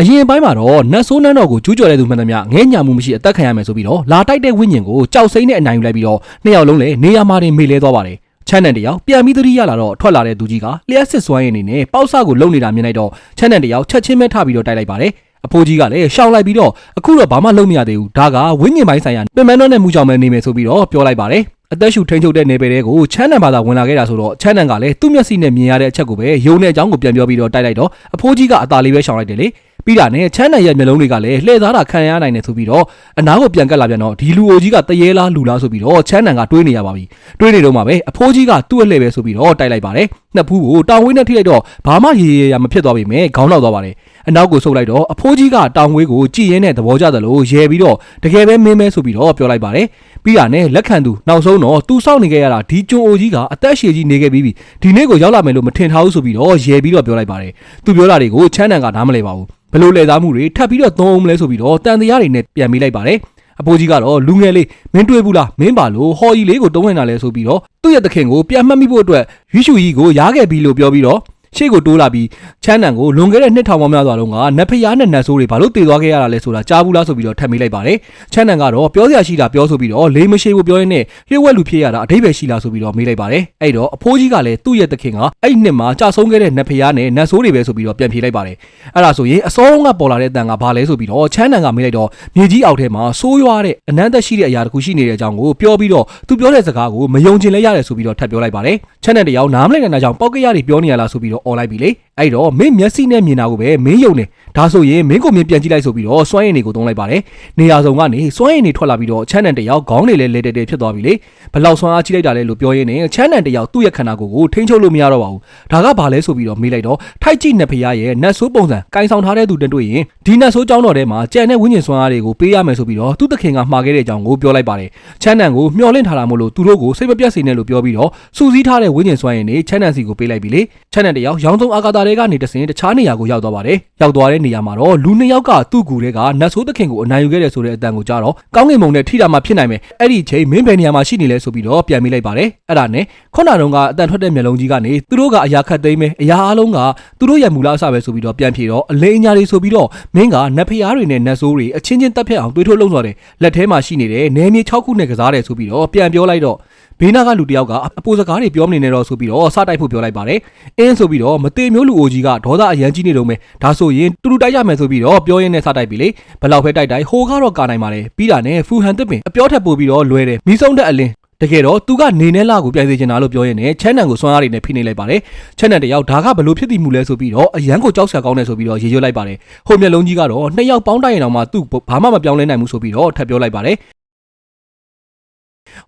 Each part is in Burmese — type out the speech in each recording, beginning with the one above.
အရင်ပိုင်းမှာတော့နတ်ဆိုးနန်းတော်ကိုကျူးကျော်တဲ့သူမှန်သမျှငဲညာမှုမရှိအသက်ခံရမယ်ဆိုပြီးတော့လာတိုက်တဲ့ဝိညာဉ်ကိုကြောက်စိမ့်နဲ့အနိုင်ယူလိုက်ပြီးတော့နှစ်ယောက်လုံးလည်းနေရာမှာတင်မေ့လဲသွားပါတယ်ချမ်းနန်တယောက်ပြန်ပြီးသတိရလာတော့ထွက်လာတဲ့သူကြီးကလျှက်စစ်စွမ်းရည်အနေနဲ့ပေါက်ဆကိုလုံနေတာမြင်လိုက်တော့ချမ်းနန်တယောက်ချက်ချင်းပဲထပြီးတော့တိုက်လိုက်ပါတယ်အဖိုးကြီးကလည်းရှောင်လိုက်ပြီးတော့အခုတော့ဘာမှလုပ်မရသေးဘူးဒါကဝိညာဉ်ပိုင်းဆိုင်ရာပင်မန်းတော့နဲ့မူကြောင်ပဲနေမယ်ဆိုပြီးတော့ပြောလိုက်ပါတယ်အသက်ရှူထိန်ချုပ်တဲ့နေပယ်တွေကိုချမ်းနန်ဘာသာဝင်လာခဲ့တာဆိုတော့ချမ်းနန်ကလည်းသူ့မျက်စိနဲ့မြင်ရတဲ့အချက်ကိုပဲယုံတဲ့အကြောင်းကိုပြန်ပြောပြီးတော့တိုက်လိုက်တော့အဖိုးကြီးကအသာလေးပဲရှောင်လိုက်တယ်လေ ပြီးတာနဲ့ချမ်းနန်ရဲ့မျက်လုံးတွေကလည်းလှည့်စားတာခံရနိုင်တယ်ဆိုပြီးတော့အနားကိုပြန်ကပ်လာပြန်တော့ဒီလူအိုကြီးကတရေလားလူလားဆိုပြီးတော့ချမ်းနန်ကတွေးနေရပါပြီတွေးနေတော့မှပဲအဖိုးကြီးကသူ့အလှည့်ပဲဆိုပြီးတော့တိုက်လိုက်ပါတယ်နှစ်ဖူးကိုတောင်ဝင်းနဲ့ထိလိုက်တော့ဘာမှရေရေရမဖြစ်သွားပေမဲ့ခေါင်းလောက်သွားပါတယ်အနောက်ကိုဆုပ်လိုက်တော့အဖိုးကြီးကတောင်ဝေးကိုကြည်ရင်းနဲ့သဘောကျသလိုရဲပြီးတော့တကယ်ပဲမင်းမဲဆိုပြီးတော့ပြောလိုက်ပါတယ်ပြီးတာနဲ့လက်ခံသူနောက်ဆုံးတော့သူစောင့်နေခဲ့ရတာဒီကျွန်းအိုကြီးကအသက်ရှည်ကြီးနေခဲ့ပြီးပြီဒီနေ့ကိုရောက်လာမယ်လို့မထင်ထားဘူးဆိုပြီးတော့ရဲပြီးတော့ပြောလိုက်ပါတယ်သူပြောတာတွေကိုချမ်းနန်ကနားမလဲပါဘူး ဘလို့လဲသားမှုတွေထပ်ပြီးတော့သုံးအောင်မလဲဆိုပြီးတော့တန်တရားတွေနဲ့ပြန်မိလိုက်ပါတယ်အဖိုးကြီးကတော့လူငယ်လေးမင်းတွေးဘူးလားမင်းပါလို့ဟော်ကြီးလေးကိုတုံးဝင်လာလဲဆိုပြီးတော့သူ့ရဲ့သခင်ကိုပြန်မှတ်မိဖို့အတွက်ရွှေရှူကြီးကိုရားခဲ့ပြီလို့ပြောပြီးတော့ ရှေ့ကိုတိုးလာပြီးချမ်းနန်ကိုလွန်ခဲ့တဲ့နှစ်ထောင်ပေါင်းများစွာလုံးကနတ်ဖျားနဲ့နတ်ဆိုးတွေဘာလို့တည်သွားခဲ့ရတာလဲဆိုတာကြားဘူးလားဆိုပြီးတော့ထပ်မိလိုက်ပါတယ်ချမ်းနန်ကတော့ပြောစရာရှိတာပြောဆိုပြီးတော့လေးမရှိဘူးပြောရင်းနဲ့လျှို့ဝှက်လူဖြစ်ရတာအတိပ္ပယ်ရှိလားဆိုပြီးတော့မေးလိုက်ပါတယ်အဲ့တော့အဖိုးကြီးကလည်းသူ့ရဲ့သခင်ကအဲ့နှစ်မှာကြာဆုံးခဲ့တဲ့နတ်ဖျားနဲ့နတ်ဆိုးတွေပဲဆိုပြီးတော့ပြန်ဖြေလိုက်ပါတယ်အဲ့ဒါဆိုရင်အစောကပေါ်လာတဲ့အတန်ကဘာလဲဆိုပြီးတော့ချမ်းနန်ကမေးလိုက်တော့မြေကြီးအောက်ထဲမှာဆိုးရွားတဲ့အနန္တရှိတဲ့အရာတစ်ခုရှိနေတဲ့အကြောင်းကိုပြောပြီးတော့သူပြောတဲ့စကားကိုမယုံချင်လဲရတယ်ဆိုပြီးတော့ထပ်ပြောလိုက်ပါတယ်ချမ်းနန်တယောက်နားမလည်တဲ့ကြောင့်ပောက်ကရတွေပြောနေရလားဆိုပြီးတော့អော်လိုက်ပြီလေအဲ့တော့မင်းမျက်စိနဲ့မြင်တာကိုပဲမင်းယုံနေဒါဆိုရင်မင်းကိုမင်းပြန်ကြည့်လိုက်ဆိုပြီးတော့စွမ်းရည်တွေကိုသုံးလိုက်ပါတယ်နေရာစုံကနေစွမ်းရည်တွေထွက်လာပြီးတော့ချမ်းနန်တယောက်ခေါင်းတွေလည်းလဲတဲတဲဖြစ်သွားပြီလေဘလောက်စွမ်းအားကြီးလိုက်တာလဲလို့ပြောရင်းနဲ့ချမ်းနန်တယောက်သူ့ရဲ့ခန္ဓာကိုယ်ကိုထိန်းချုပ်လို့မရတော့ပါဘူးဒါကဘာလဲဆိုပြီးတော့မေးလိုက်တော့ထိုက်ကြည့်နှစ်ဖရားရဲ့နတ်ဆိုးပုံစံကင်ဆောင်ထားတဲ့သူတတွေ့ရင်ဒီနတ်ဆိုးကြောင်းတော်ထဲမှာကြံတဲ့ဝိညာဉ်စွမ်းအားတွေကိုပေးရမယ်ဆိုပြီးတော့သူ့သခင်ကမှာခဲ့တဲ့အကြောင်းကိုပြောလိုက်ပါတယ်ချမ်းနန်ကိုမျှော်လင့်ထားတာမို့လို့သူတို့ကိုစိတ်မပြတ်စေနဲ့လို့ပြောပြီးတော့စူးစီးထားတဲ့ဝိညာဉ်စွမ်းရည်တွေချမ်းနန်စီကိုပေးလိုက်ပြီလေချမ်းနန်တယောက်ရောင်းသုံးအာကာတာတွေကနေတဆင်တခြားနေရာကိုရောက်သွားပါတယ်ရောက်သွားတဲ့နေရာမှာတော့လူနှစ်ယောက်ကသူ့ကူတွေကနတ်ဆိုးသခင်ကိုအနိုင်ယူခဲ့တယ်ဆိုတဲ့အတန်ကိုကြားတော့ကောင်းကင်ဘုံနဲ့ထိတာမှဖြစ်နိုင်မယ်အဲ့ဒီအချိန်မင်းဘယ်နေရာမှာရှိနေလဲဆိုပြီးတော့ပြန်မိလိုက်ပါတယ်အဲ့ဒါနဲ့ခုနတုန်းကအတန်ထွက်တဲ့မျက်လုံးကြီးကနေသူတို့ကအရာခတ်သိမ်းမယ်အရာအလုံးကသူတို့ရဲ့မူလအစပဲဆိုပြီးတော့ပြန်ပြေတော့အလိအညာတွေဆိုပြီးတော့မင်းကနတ်ဖျားတွေနဲ့နတ်ဆိုးတွေအချင်းချင်းတက်ဖြတ်အောင်တွေးထုတ်လုံဆော်တယ်လက်ထဲမှာရှိနေတဲ့နေမြေ6ခုနဲ့ကစားတယ်ဆိုပြီးတော့ပြန်ပြောလိုက်တော့ဘေးနားကလူတယောက်ကအပိုစကားတွေပြောမနေနဲ့တော့ဆိုပြီးတော့စတိုက်ဖို့ပြောလိုက်ပါတယ်။အင်းဆိုပြီးတော့မသေးမျိုးလူအိုကြီးကဒေါသအရန်ကြီးနေတော့မယ်။ဒါဆိုရင်တူတူတိုက်ရမယ်ဆိုပြီးတော့ပြောရင်းနဲ့စတိုက်ပြီလေ။ဘယ်လောက်ပဲတိုက်တိုက်ဟိုကတော့ကာနိုင်ပါလေ။ပြီးတာနဲ့ဖူဟန်တစ်ပင်အပြောထက်ပိုပြီးတော့လွဲတယ်။မီးဆုံးတဲ့အလင်းတကယ်တော့သူကနေနဲ့လာကိုပြန်စေချင်တာလို့ပြောရင်းနဲ့ချမ်းနန်ကိုစွမ်းအားတွေနဲ့ဖိနှိပ်လိုက်ပါတယ်ချမ်းနန်တယောက်ဒါကဘလို့ဖြစ်တည်မှုလဲဆိုပြီးတော့အရန်ကိုကြောက်စရာကောင်းတယ်ဆိုပြီးတော့ရေရွတ်လိုက်ပါတယ်ဟိုမျက်လုံးကြီးကတော့နှစ်ယောက်ပေါင်းတိုက်ရင်တော့မှသူ့ဘာမှမပြောင်းလဲနိုင်ဘူးဆိုပြီးတော့ထပ်ပြောလိုက်ပါတယ်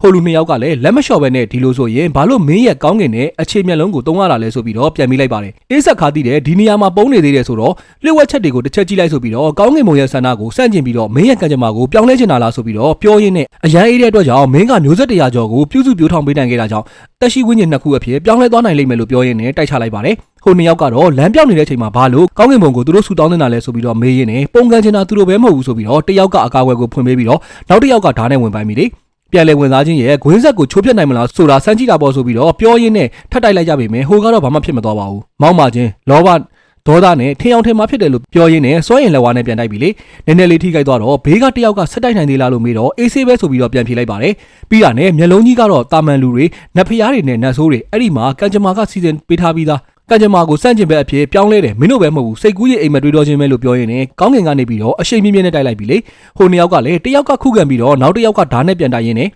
ဟိုလူနှစ်ယောက်ကလည်းလက်မလျှော့ပဲနဲ့ဒီလိုဆိုရင်ဘာလို့မင်းရဲ့ကောင်းကင်နဲ့အခြေမျက်လုံးကိုတုံးရတာလဲဆိုပြီးတော့ပြန်မိလိုက်ပါတယ်အေးဆက်ခါတည်တဲ့ဒီနေရာမှာပုံနေသေးတယ်ဆိုတော့လျှို့ဝှက်ချက်တွေကိုတစ်ချက်ကြည့်လိုက်ဆိုပြီးတော့ကောင်းကင်ဘုံရဲ့ဆန္ဒကိုစန့်ကျင်ပြီးတော့မင်းရဲ့ကံကြမ္မာကိုပြောင်းလဲချင်တာလားဆိုပြီးတော့ပြောရင်းနဲ့အရန်အေးတဲ့အတွက်ကြောင့်မင်းကမျိုးဆက်တရာကျော်ကိုပြုစုပြောထောင်ပေးနိုင်ခဲ့တာကြောင့်တက်ရှိဝိညာဉ်နှစ်ခုအဖြစ်ပြောင်းလဲသွားနိုင်လိမ့်မယ်လို့ပြောရင်းနဲ့တိုက်ချလိုက်ပါတယ်ဟိုနှစ်ယောက်ကတော့လမ်းပြောင်းနေတဲ့အချိန်မှာဘာလို့ကောင်းကင်ဘုံကိုသူတို့ဆူတောင်းနေတာလဲဆိုပြီးတော့မေးရင်းနဲ့ပုံကန်ချင်တာသူတို့ပဲမဟုတ်ဘူးဆိုပြီးတော့တယောက်ကအကာအကွယ်ကိုဖွင့်ပေးပြီးတော့နောက်တစ်ယောက်ကဓာတ်နဲ့ဝင်ပိုင်းပြီလေ ပြန်လဲဝင်သားချင်းရဲ့ဂွင်းဆက်ကိုချိုးပြတ်နိုင်မလားဆိုတာစမ်းကြည့်တာပေါ့ဆိုပြီးတော့ပြောရင်းနဲ့ထပ်တိုက်လိုက်ကြပြီမယ်ဟိုကတော့ဘာမှဖြစ်မသွားပါဘူးမောက်မာချင်းလောဘဒေါသနဲ့ထင်အောင်ထင်မှာဖြစ်တယ်လို့ပြောရင်းနဲ့စွဲရင်လက်ဝါးနဲ့ပြန်တိုက်ပြီလေနည်းနည်းလေးထိခိုက်သွားတော့ဘေးကတယောက်ကဆက်တိုက်နိုင်သေးလားလို့မေးတော့အေးဆေးပဲဆိုပြီးတော့ပြန်ဖြေလိုက်ပါတယ်ပြီးတာနဲ့မျက်လုံးကြီးကတော့တာမန်လူတွေနတ်ဖျားတွေနဲ့နတ်ဆိုးတွေအဲ့ဒီမှာကန်ကြမာကစီစဉ်ပေးထားပြီးသား ကံကြမ္မာကိုစန့်ကျင်ဘက်အဖြစ်ပြောင်းလဲတယ်မင်းတို့ပဲမဟုတ်ဘူးစိတ်ကူးရဲ့အိမ်မတွေးတော့ခြင်းပဲလို့ပြောရင်းနဲ့ကောင်းကင်ကနေပြီးတော့အရှိန်မြင့်မြင့်နဲ့တိုက်လိုက်ပြီလေဟိုနှစ်ယောက်ကလည်းတယောက်ကခုခံပြီးတော့နောက်တစ်ယောက်ကဓာတ်နဲ့ပြန်တိုက်ရင်းနဲ့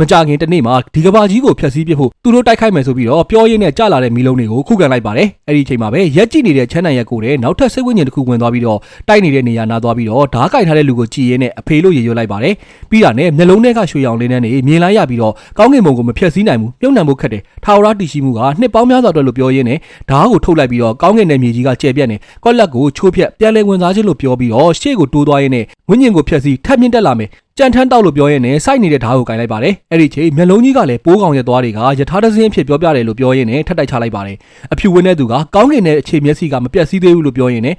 မကြခင်တနေ့မှာဒီကဘာကြီးကိုဖျက်ဆီးပစ်ဖို့သူတို့တိုက်ခိုက်မယ်ဆိုပြီးတော့ပြောရင်းနဲ့ကြလာတဲ့မီလုံးတွေကိုခုခံလိုက်ပါတယ်အဲ့ဒီအချိန်မှာပဲရက်ကြည့်နေတဲ့ချမ်းနံရက်ကိုတဲ့နောက်ထပ်စိတ်ဝိညာဉ်တစ်ခုဝင်သွားပြီးတော့တိုက်နေတဲ့နေရာနာသွားပြီးတော့ဓားကင်ထားတဲ့လူကိုကြည်ရင်းနဲ့အဖေလို့ရေရွတ်လိုက်ပါတယ်ပြီးတာနဲ့မျက်လုံးထဲကရွှေရောင်လေးနဲ့နေမြင်လိုက်ရပြီးတော့ကောင်းကင်ဘုံကိုမဖျက်ဆီးနိုင်ဘူးပြုံးနှံဖို့ခက်တယ်ထာဝရတည်ရှိမှုကနှစ်ပေါင်းများစွာအတွက်လို့ပြောရင်းနဲ့ဓားကိုထုတ်လိုက်ပြီးတော့ကောင်းကင်နယ်မြေကြီးကကျဲပြက်နေကွက်လက်ကိုချိုးဖြက်ပြန်လဲဝင်စားခြင်းလို့ပြောပြီးတော့ရှေ့ကိုတိုးသွားရင်းနဲ့ဝိညာဉ်ကိုဖျက်ဆီးထပ်မြင့်တက်လာမယ်ကြံထန်းတောက်လို့ပြောရင်းနဲ့စိုက်နေတဲ့ဓာတ်ကိုကင်လိုက်ပါတယ်အဲ့ဒီချိန်မျက်လုံးကြီးကလည်းပိုးကောင်ရဲ့သွားတွေကယထာတစင်းဖြစ်ပြောပြတယ်လို့ပြောရင်းနဲ့ထပ်တိုက်ချလိုက်ပါတယ်အဖြူဝင်းတဲ့သူကကောင်းကင်နဲ့အခြေမျက်စိကမပြတ်စည်းသေးဘူးလို့ပြောရင်းနဲ့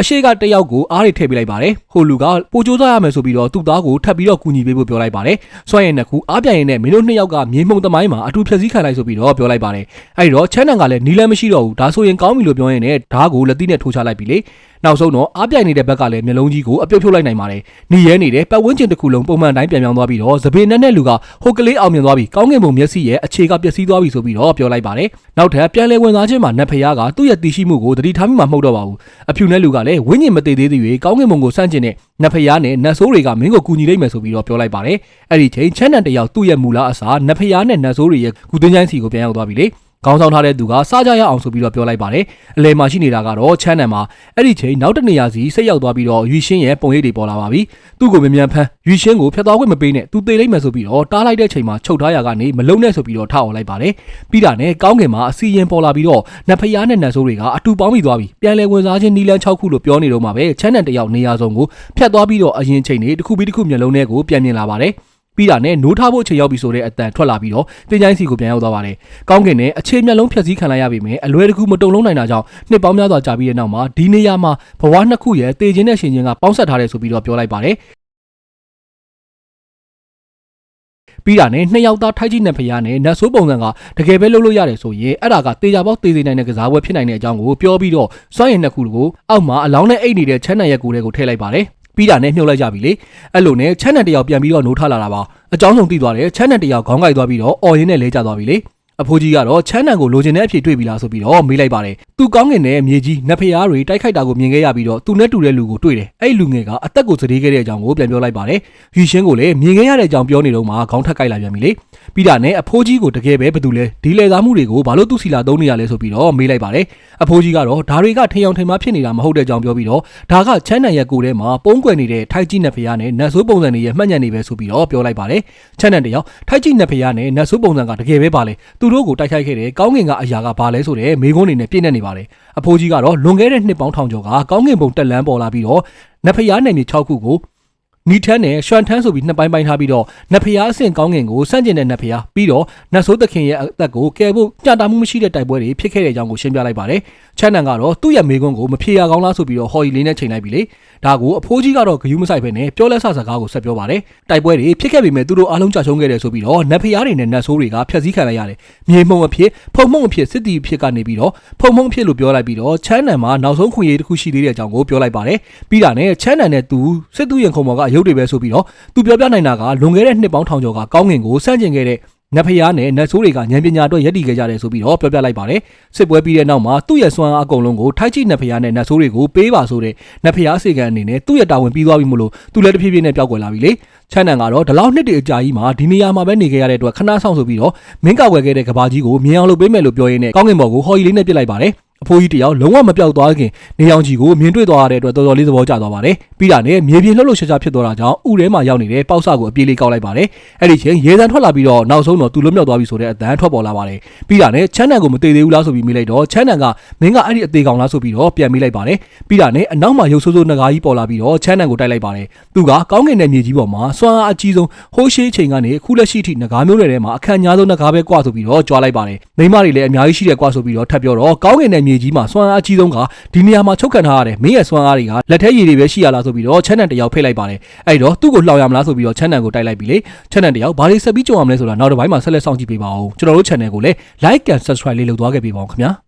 အရှိကတယောက်ကိုအားတွေထည့်ပေးလိုက်ပါတယ်ဟိုလူကပိုကြိုးစားရမယ်ဆိုပြီးတော့သူ့သားကိုထပ်ပြီးတော့ကူညီပေးဖို့ပြောလိုက်ပါတယ်စွန့်ရင်နှစ်ခုအားပြိုင်ရင်နဲ့မင်းတို့နှစ်ယောက်ကမြေမှုံသမိုင်းမှာအထူးဖြည့်ဆည်းခံလိုက်ဆိုပြီးတော့ပြောလိုက်ပါတယ်အဲ့တော့ချမ်းနန်ကလည်းနီးလန်းမရှိတော့ဘူးဒါဆိုရင်ကောင်းပြီလို့ပြောရင်းနဲ့ဓာတ်ကိုလက်သီးနဲ့ထိုးချလိုက်ပြီလေ နောက်ဆုံးတော့အားပြိုင်နေတဲ့ဘက်ကလည်းမျိုးလုံးကြီးကိုအပြုတ်ဖြုတ်လိုက်နိုင်ပါတယ်နေရဲနေတဲ့ပတ်ဝန်းကျင်တစ်ခုလုံးပုံမှန်တိုင်းပြန်ပြောင်းသွားပြီးတော့သပင်နဲ့နဲ့လူကဟိုကလေးအောင်မြင်သွားပြီးကောင်းကင်ဘုံမျက်စိရဲ့အခြေကပျက်စီးသွားပြီဆိုပြီးတော့ပြောလိုက်ပါတယ်နောက်ထပ်ပြန်လဲဝင်သွားခြင်းမှာနတ်ဖျားကသူ့ရဲ့တည်ရှိမှုကိုသတိထားမိမှမဟုတ်တော့ပါဘူးအဖြူနဲ့လူကလည်းဝိညာဉ်မသေးသေးသေး၍ကောင်းကင်ဘုံကိုစန့်ကျင်တဲ့နတ်ဖျားနဲ့နတ်ဆိုးတွေကမင်းကိုကူညီလိုက်မယ်ဆိုပြီးတော့ပြောလိုက်ပါတယ်အဲ့ဒီချိန်ချမ်းတန်တယောက်သူ့ရဲ့မူလားအစားနတ်ဖျားနဲ့နတ်ဆိုးတွေရဲ့ကုသင်းချိုင်းစီကိုပြန်ရောက်သွားပြီလေ ခေါင်းဆောင်ထားတဲ့သူကစားကြရအောင်ဆိုပြီးတော့ပြောလိုက်ပါတယ်အလဲမှာရှိနေတာကတော့ချမ်းနန်မှာအဲ့ဒီချိန်နောက်တနေရာစီစိတ်ရောက်သွားပြီးတော့ယူရှင်းရဲ့ပုံရိပ်တွေပေါ်လာပါပြီသူ့ကိုမြန်မြန်ဖမ်းယူရှင်းကိုဖျက်သွားခွင့်မပေးနဲ့သူသေလိုက်မယ်ဆိုပြီးတော့တားလိုက်တဲ့ချိန်မှာချုပ်ထားရကနေမလုံနဲ့ဆိုပြီးတော့ထအောင်လိုက်ပါတယ်ပြီးတာနဲ့ကောင်းကင်မှာအစီရင်ပေါ်လာပြီးတော့နတ်ဖျားနဲ့နတ်ဆိုးတွေကအတူပေါင်းပြီးသွားပြီပြန်လဲဝင်စားခြင်းနီလန်း6ခုလို့ပြောနေတော့မှာပဲချမ်းနန်တယောက်နေရာဆုံးကိုဖျက်သွားပြီးတော့အရင်ချိန်တွေတစ်ခုပြီးတစ်ခုမျက်လုံးထဲကိုပြန်မြင်လာပါတယ် ပြီးတာနဲ့နိုးထားဖို့အချိန်ရောက်ပြီဆိုတဲ့အတန်ထွက်လာပြီးတော့တင်ချိုင်းစီကိုပြန်ရောက်သွားပါတယ်။ကောင်းကင်နဲ့အခြေမျက်လုံးဖြတ်စည်းခံလိုက်ရပြီမယ်အလွယ်တကူမတုံလုံးနိုင်တာကြောင့်နှစ်ပေါင်းများစွာကြာပြီးတဲ့နောက်မှာဒီနေရာမှာဘဝနှစ်ခုရဲ့တေခြင်းနဲ့ရှင်ခြင်းကပေါင်းဆက်ထားတယ်ဆိုပြီးတော့ပြောလိုက်ပါတယ်။ပြီးတာနဲ့နှစ်ယောက်သားထိုက်ကြီးနဲ့ဖျားနဲ့နတ်ဆိုးပုံစံကတကယ်ပဲလုပ်လို့ရတယ်ဆိုရင်အဲ့ဒါကတေချာပေါက်တေးစေနိုင်တဲ့ကစားပွဲဖြစ်နိုင်တဲ့အကြောင်းကိုပြောပြီးတော့စွန့်ရင်နှစ်ခုကိုအောက်မှာအလောင်းနဲ့အိတ်နေတဲ့ချမ်းနံရဲ့ကိုယ်တွေကိုထည့်လိုက်ပါတယ်။ ပြီးတာနဲ့မြုပ်လိုက်ကြပြီလေအဲ့လိုနဲ့ချမ်းနံတယောက်ပြန်ပြီးတော့နိုးထလာတာပါအကြောင်းဆုံးသိသွားတယ်ချမ်းနံတယောက်ခေါင်းကိုက်သွားပြီးတော့အော်ရင်းနဲ့လဲကျသွားပြီလေ အဖိုးကြီးကတော့ချမ်းနံကိုလိုချင်တဲ့အဖြစ်တွေ့ပြီလားဆိုပြီးတော့မေးလိုက်ပါတယ်သူကောင်းငင်တဲ့မြေကြီးနတ်ဖျားတွေတိုက်ခိုက်တာကိုမြင်ခဲ့ရပြီးတော့သူနဲ့တူတဲ့လူကိုတွေ့တယ်အဲ့ဒီလူငယ်ကအသက်ကိုစတေးခဲ့တဲ့အကြောင်းကိုပြန်ပြောလိုက်ပါတယ်ဟီရှင်းကိုလည်းမြင်ခဲ့ရတဲ့အကြောင်းပြောနေတော့မှခေါင်းထက်ကိုက်လာပြန်ပြီလေပြီးတာနဲ့အဖိုးကြီးကိုတကယ်ပဲဘာလို့လဲဒီလေသားမှုတွေကိုဘာလို့သူ့စီလာသုံးနေရလဲဆိုပြီးတော့မေးလိုက်ပါတယ်အဖိုးကြီးကတော့ဒါတွေကထင်အောင်ထင်မှားဖြစ်နေတာမဟုတ်တဲ့အကြောင်းပြောပြီးတော့ဒါကချမ်းနံရဲ့ကိုယ်ထဲမှာပုံးကွယ်နေတဲ့ထိုက်ကြီးနတ်ဖျားနဲ့နတ်ဆိုးပုံစံတွေရဲ့မှတ်ညံနေပဲဆိုပြီးတော့ပြောလိုက်ပါတယ်ချမ်းနံတယောက်ထိုက်ကြီးနတ်ဖျားနဲ့နတ်ဆိုးပုံစံကတကယ်ပဲပါလေသူတို့ကိုတိုက်ခိုက်ခဲ့တယ်ကောင်းကင်ကအရာကဘာလဲဆိုတဲ့မေးခွန်းတွေနဲ့ပြည့်နေနေပါတယ်အဖိုးကြီးကတော့လွန်ခဲ့တဲ့နှစ်ပေါင်းထောင်ကျော်ကကောင်းကင်ဘုံတက်လန်းပေါ်လာပြီးတော့နတ်ဖျားနယ်မြေ6ခုကိုနီထန်းနဲ့ရွှန်ထန်းဆိုပြီးနှစ်ပိုင်းပိုင်းထားပြီးတော့နတ်ဖျားအဆင့်ကောင်းကင်ကိုစန့်ကျင်တဲ့နတ်ဖျားပြီးတော့နတ်ဆိုးသခင်ရဲ့အသက်ကိုကယ်ဖို့ကြံတာမှုမရှိတဲ့တိုက်ပွဲတွေဖြစ်ခဲ့တဲ့အကြောင်းကိုရှင်းပြလိုက်ပါတယ်ချမ်းနန်ကတော့သူ့ရဲ့မေကွန်းကိုမဖြေရကောင်းလားဆိုပြီးတော့ဟော်ရီလေးနဲ့ချိန်လိုက်ပြီလေ ဒါကိုအဖိုးကြီးကတော့ဂယုမဆိုင်ပဲနဲ့ပြောလက်ဆစကားကိုဆက်ပြောပါတယ်တိုက်ပွဲတွေဖြစ်ခဲ့ပေမဲ့သူတို့အားလုံးကြာရှုံးခဲ့တယ်ဆိုပြီးတော့နတ်ဖျားတွေနဲ့နတ်ဆိုးတွေကဖျက်ဆီးခံလိုက်ရတယ်မြေမှုံအဖြစ်ဖုံမှုံအဖြစ်စစ်တီအဖြစ်ကနေပြီးတော့ဖုံမှုံအဖြစ်လို့ပြောလိုက်ပြီးတော့ချမ်းနန်မှာနောက်ဆုံးခွင့်ရတစ်ခုရှိသေးတဲ့အကြောင်းကိုပြောလိုက်ပါတယ်ပြီးတာနဲ့ချမ်းနန်နဲ့သူစစ်သူရင်ခုံပေါ်ကအယုတ်တွေပဲဆိုပြီးတော့သူပြောပြနိုင်တာကလွန်ခဲ့တဲ့နှစ်ပေါင်းထောင်ကျော်ကကောင်းငင်ကိုစန့်ကျင်ခဲ့တဲ့ နတ်ဖျားနဲ့နတ်ဆိုးတွေကဉာဏ်ပညာအတွက်ရည်တည်ခဲ့ကြတယ်ဆိုပြီးတော့ပြောပြလိုက်ပါတယ်စစ်ပွဲပြီးတဲ့နောက်မှာသူ့ရဲ့စွမ်းအားအကုန်လုံးကိုထိုက်ချိနတ်ဖျားနဲ့နတ်ဆိုးတွေကိုပေးပါဆိုတဲ့နတ်ဖျားစေကံအနေနဲ့သူ့ရဲ့တာဝန်ပြီးသွားပြီမို့လို့သူလည်းတဖြည်းဖြည်းနဲ့ပျောက်ကွယ်လာပြီလေချမ်းနန်ကတော့ဒီလောက်နှစ်တည်းအကြာကြီးမှာဒီနေရာမှာပဲနေခဲ့ရတဲ့အတွက်ခဏဆောင်ဆိုပြီးတော့မင်းကောက်ွယ်ခဲ့တဲ့ကဘာကြီးကိုမြင်အောင်လုပ်ပေးမယ်လို့ပြောရင်းနဲ့ကောင်းကင်ဘော်ကိုဟော်ရီလေးနဲ့ပြစ်လိုက်ပါတယ်အဖိုးကြီးတယောက်လုံးဝမပြောက်သွားခင်နေအောင်ကြီးကိုမြင်တွေ့သွားရတဲ့အတွက်တော်တော်လေးသဘောကျသွားပါတယ်။ ပြီးတာနဲ့မြေပြင်လှုပ်လှုပ်ရှားရှားဖြစ်သွားတာကြောင့်ဥထဲမှာရောက်နေတဲ့ပေါက်ဆကိုအပြေးလေးကောက်လိုက်ပါတယ်။အဲ့ဒီချိန်ရေစံထွက်လာပြီးတော့နောက်ဆုံးတော့သူလွတ်မြောက်သွားပြီဆိုတဲ့အတန်းထွက်ပေါ်လာပါတယ်။ပြီးတာနဲ့ချမ်းနန်ကိုမသေးသေးဘူးလားဆိုပြီးမိလိုက်တော့ချမ်းနန်ကမင်းကအဲ့ဒီအသေးကောင်လားဆိုပြီးတော့ပြန်မိလိုက်ပါတယ်။ပြီးတာနဲ့အနောက်မှာရုပ်ဆိုးဆိုးငကားကြီးပေါ်လာပြီးတော့ချမ်းနန်ကိုတိုက်လိုက်ပါတယ်။သူကကောင်းကင်တဲ့မြေကြီးပေါ်မှာစွမ်းအားအကြီးဆုံးဟိုးရှိချိန်ကနေအခုလက်ရှိထိငကားမျိုးတွေထဲမှာအခန့်ညားဆုံးငကားပဲကွာဆိုပြီးတော့ကြွားလိုက်ပါတယ်။မိမတွေလည်းအများကြီးရှိတယ်ကွာဆိုပြီးတော့ထပ်ပြောတော့ကောင်းကင်တဲ့မြေကြီးမှာစွမ်းအားအကြီးဆုံးကဒီနေရာမှာချုပ်ကန်ထားရတယ်မင်းရဲ့စွမ်းအားတွေကလက်ထဲရည်တွေပဲရှိရလားဆိုပြီးတော့ချမ်းနန်တယောက်ဖိတ်လိုက်ပါတယ်အဲ့တော့သူ့ကိုလှောင်ရမလားဆိုပြီးတော့ချမ်းနန်ကိုတိုက်လိုက်ပြီလေချမ်းနန်တယောက်ဘာလို့ဆက်ပြီးကြုံရမလဲဆိုတာနောက်တစ်ပိုင်းမှာဆက်လက်စောင့်ကြည့်ပေးပါဦးကျွန်တော်တို့ channel ကိုလည်း like and subscribe လေးလုပ်သွားခဲ့ပေးပါဦးခင်ဗျာ